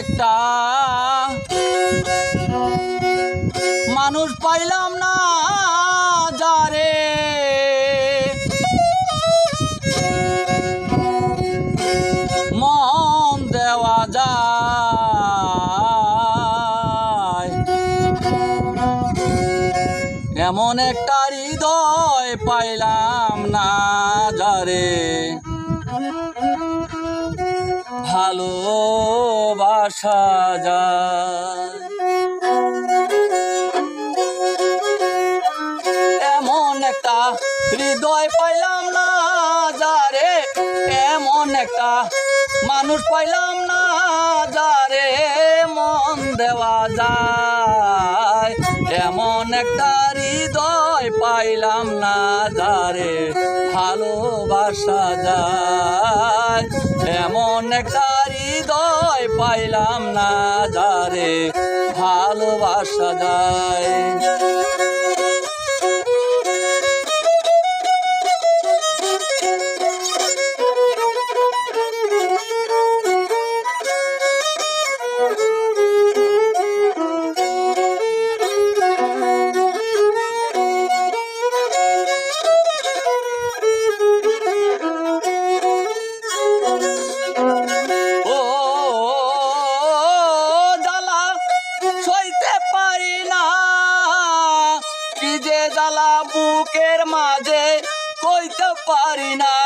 একটা মানুষ পাইলাম না যারে এমন একটা হৃদয় পাইলাম না যারে যায়। এমন একটা হৃদয় পাইলাম না যারে এমন একটা মানুষ পাইলাম না যারে মন দেওয়া যায়। এমন একটা হৃদয় পাইলাম না যারে ভালোবাসা যায়। এমন একটা হৃদয় পাইলাম না যারে ভালোবাসা যায়। যে জ্বালা বুকের মাঝে কইতে পারি না।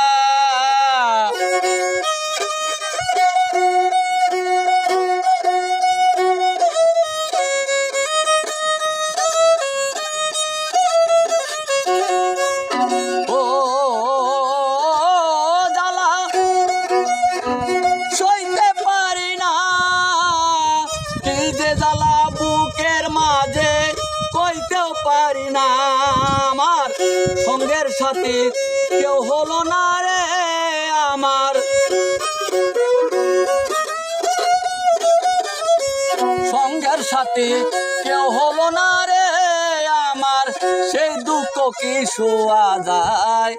না আমার সঙ্গের সাথে কেউ হলো না রে আমার। সঙ্গের সাথে কেউ হলো না রে আমার। সেই দুঃখ কি শোয়া যায়?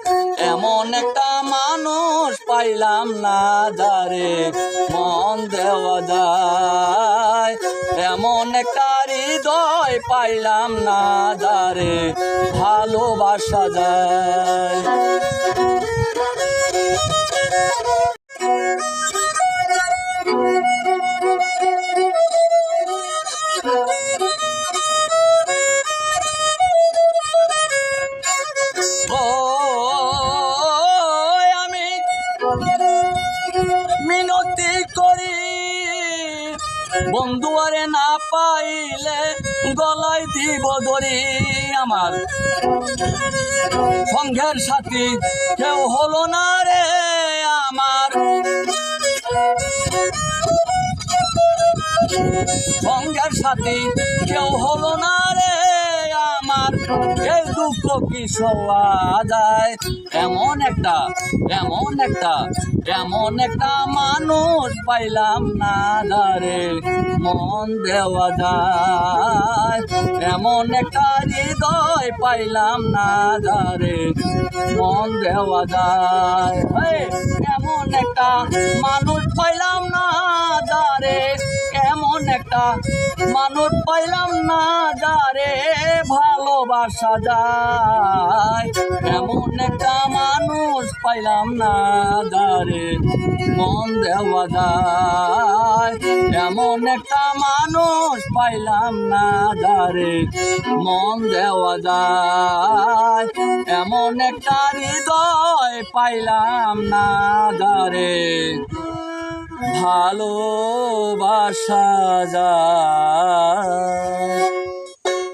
এমন একটা মানুষ পাইলাম না যারে মন দেওয়া যায়। এমন একটা হৃদয় পাইলাম না যারে ভালোবাসা যায়। বন্ধু আরে না পাইলে গলায় দিব ধরি আমার। সঙ্গের সাথী কেউ হলো না রে আমার। সঙ্গের সাথী কেউ হলো এই দুঃখ কি সওয়া যায়? এমন একটা এমন একটা এমন একটা মানুষ পাইলাম না রে মন দেওয়া যায়। এমন একটা হৃদয় পাইলাম না রে মন দেওয়া যায়। এমন একটা মানুষ পাইলাম না একটা মানুষ পাইলাম না যারে ভালোবাসা যায়। এমন একটা মানুষ পাইলাম না যারে মন দেওয়া যায়। এমন একটা মানুষ পাইলাম না যারে মন দেওয়া যায়। এমন একটা হৃদয় পাইলাম না যারে ভালোবাসা যায়।